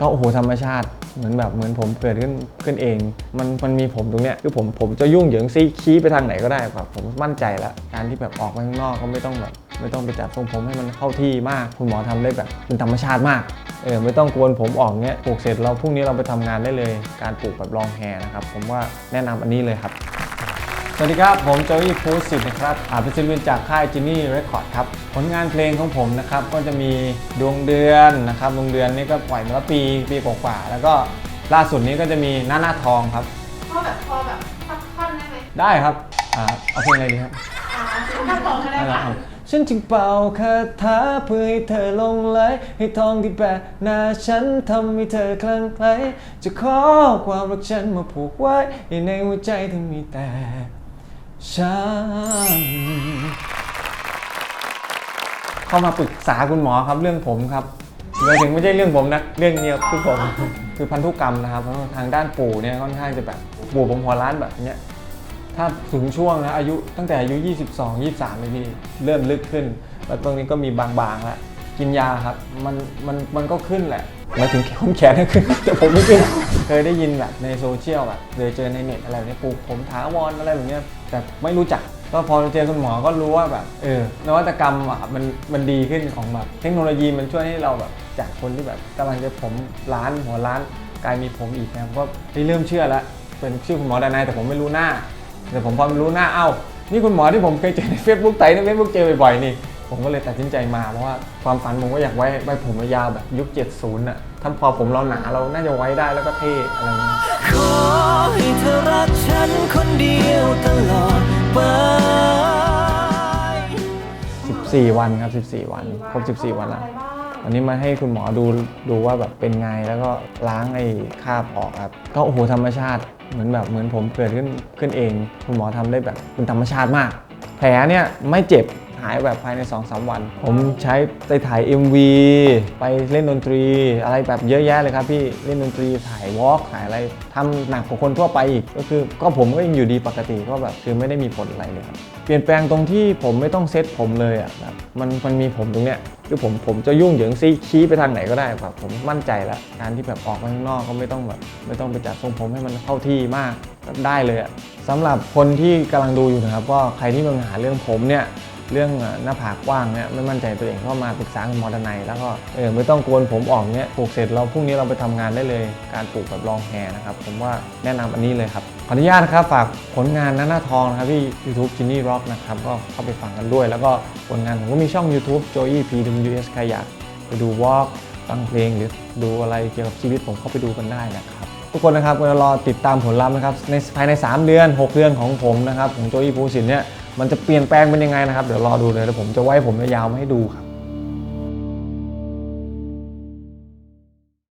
ก็โอ้โหธรรมชาติเหมือนแบบเหมือนผมเกิดขึ้นขึ้นเอง มันมันมีผมตรงเนี้ยคือผมผมจะยุ่งเหยิงซีขี้ไปทางไหนก็ได้แบบผมมั่นใจแล้วการที่แบบออกมาข้างนอกก็ไม่ต้องแบบไม่ต้องไปจัดทรงผมให้มันเข้าที่มาก คุณหมอทำได้แบบเป็นธรรมชาติมากเออไม่ต้องกวนผมออกเนี้ยปลูกเสร็จเราพรุ่งนี้เราไปทำงานได้เลย การปลูกแบบลองแฮนะครับผมว่าแนะนำอันนี้เลยครับ สวัสดีครับ ผมโจยี่ฟูดสิทธิ์นะครับอาเป็นศิลปินจากค่ายจินนี่เรคคอร์ดครับ ผลงานเพลงของผมนะครับ ก็จะมีดวงเดือนนะครับ ดวงเดือนนี่ก็ปล่อยมาแล้วปีปีกว่าๆแล้วก็ล่าสุดนี้ก็จะมีหน้าหน้าทองครับ พอแบบพอแบบสักท่อนได้ไหมได้ครับอ่าเอาเพลงอะไรดีครับอ่าถ้าบอกก็ได้ได้ค่ะครับฉันจึงเป่าคาถาเพื่อให้เธอหลงไหลให้ทองที่แปะหน้าฉันทำให้เธอคลั่งไคล้จะขอความรักฉันมาผูกไว้ให้ในหัวใจเธอมีแต่ ฉันเข้ามาปรึกษาคุณหมอครับเรื่องผมครับหมายถึงไม่ใช่เรื่องผมนะเรื่องเนี้ยคือผมคือพันธุกรรมนะครับเพราะว่าทางด้านปู่เนี่ยค่อนข้างจะแบบปู่ผมหัวล้านแบบเนี้ยถ้าถึงช่วงนะอายุตั้งแต่อายุ 22 23เลยพี่เริ่มลึกขึ้น แล้วตรงนี้ก็มีบางๆแล้วกินยาครับมันมันมันก็ขึ้นแหละ มาถึงผมแขนให้ขึ้นแต่ผมไม่ขึ้นเคยได้ยินแบบในโซเชียลแบบเลยเจอในเน็ตอะไรแบบนี้ปลูกผมถาวรอะไรแบบนี้แต่ไม่รู้จักก็พอเจอคุณหมอก็รู้ว่าแบบเออนวัตกรรมอะมันมันดีขึ้นของแบบเทคโนโลยีมันช่วยให้เราแบบจากคนที่แบบกำลังจะผมล้านหัวล้านกลายมีผมอีกนะครับก็เริ่มเชื่อแล้วเป็นชื่อคุณหมอดานายแต่ผมไม่รู้หน้า แต่ผมพอรู้หน้าเอ้านี่คุณหมอที่ผมเคยเจอใน Facebook ไต่ใน Facebook เจอบ่อยๆนี่ ผมก็เลยตัดสินใจมาเพราะว่าความฝันผมก็อยากไว้ไว้ผมยาวแบบยุค 70น่ะถ้าพอผมเราหนาเราน่าจะไว้ได้แล้วก็เท่อะไรอย่างเงี้ยขอให้เธอรักฉันคนเดียวตลอดไป14 วันครับ 14 วันครบ14 วันแล้วอะไรบ้างวันนี้มาให้คุณหมอดูดูว่าแบบเป็นไงแล้วก็ล้างไอ้คราบออกครับ ก็โอ้โหธรรมชาติเหมือนแบบเหมือนผมเกิดขึ้นขึ้นเอง คุณหมอทำได้แบบเป็นธรรมชาติมาก แผลเนี่ยไม่เจ็บหายแบบภายใน 2-3 วัน ผมใช้ไปถ่าย MV ไปเล่นดนตรี อะไรแบบเยอะแยะเลยครับพี่เล่นดนตรีถ่ายวอล์กถ่ายอะไรทำหนักกว่าคนทั่วไปอีก ก็คือก็ผมก็ยังอยู่ดีปกติก็แบบคือไม่ได้มีผลอะไรเลยครับเปลี่ยนแปลงตรงที่ผมไม่ต้องเซ็ตผมเลยอะแบบมันมันมีผมตรงเนี้ยคือผมผมจะยุ่งเหยิงซีขี้ไปทางไหนก็ได้แบบผมมั่นใจแล้วการที่แบบออกมาข้างนอกก็ไม่ต้องแบบไม่ต้องไปจัดทรงผมให้มันเข้าที่มากได้เลยอะสำหรับคนที่กำลังดูอยู่นะครับก็ใครที่มีปัญหาเรื่องผมเนี่ย เรื่องหน้าผากกว้างเนี่ยไม่มั่นใจตัวเองก็มาปรึกษาคุณหมอดนัยแล้วก็เออไม่ต้องโกนผมออกเนี่ยปลูกเสร็จเราพรุ่งนี้เราไปทำงานได้เลย การปลูกแบบลองแฮร์นะครับผมว่าแนะนำอันนี้เลยครับขออนุญาตนะครับฝากผลงานหน้าหน้าทองนะครับที่ YouTube g i n n y Rock นะครับก็เข้าไปฟังกันด้วย แล้วก็ผลงานผมก็มีช่อง YouTube Joey PWS ใครอยากไปดูวอล์กฟังเพลงหรือดูอะไรเกี่ยวกับชีวิตผมเข้าไปดูกันได้นะครับ ทุกคนนะครับรอติดตามผลลัพธ์นะครับในภายใน 3 เดือน 6 เดือนของผมนะครับของโจอี้ภูสินเนี่ย มันจะเปลี่ยนแปลงเป็นยังไงนะครับ เดี๋ยวรอดูเลยแล้วผมจะไว้ผมยาวๆมาให้ดูครับ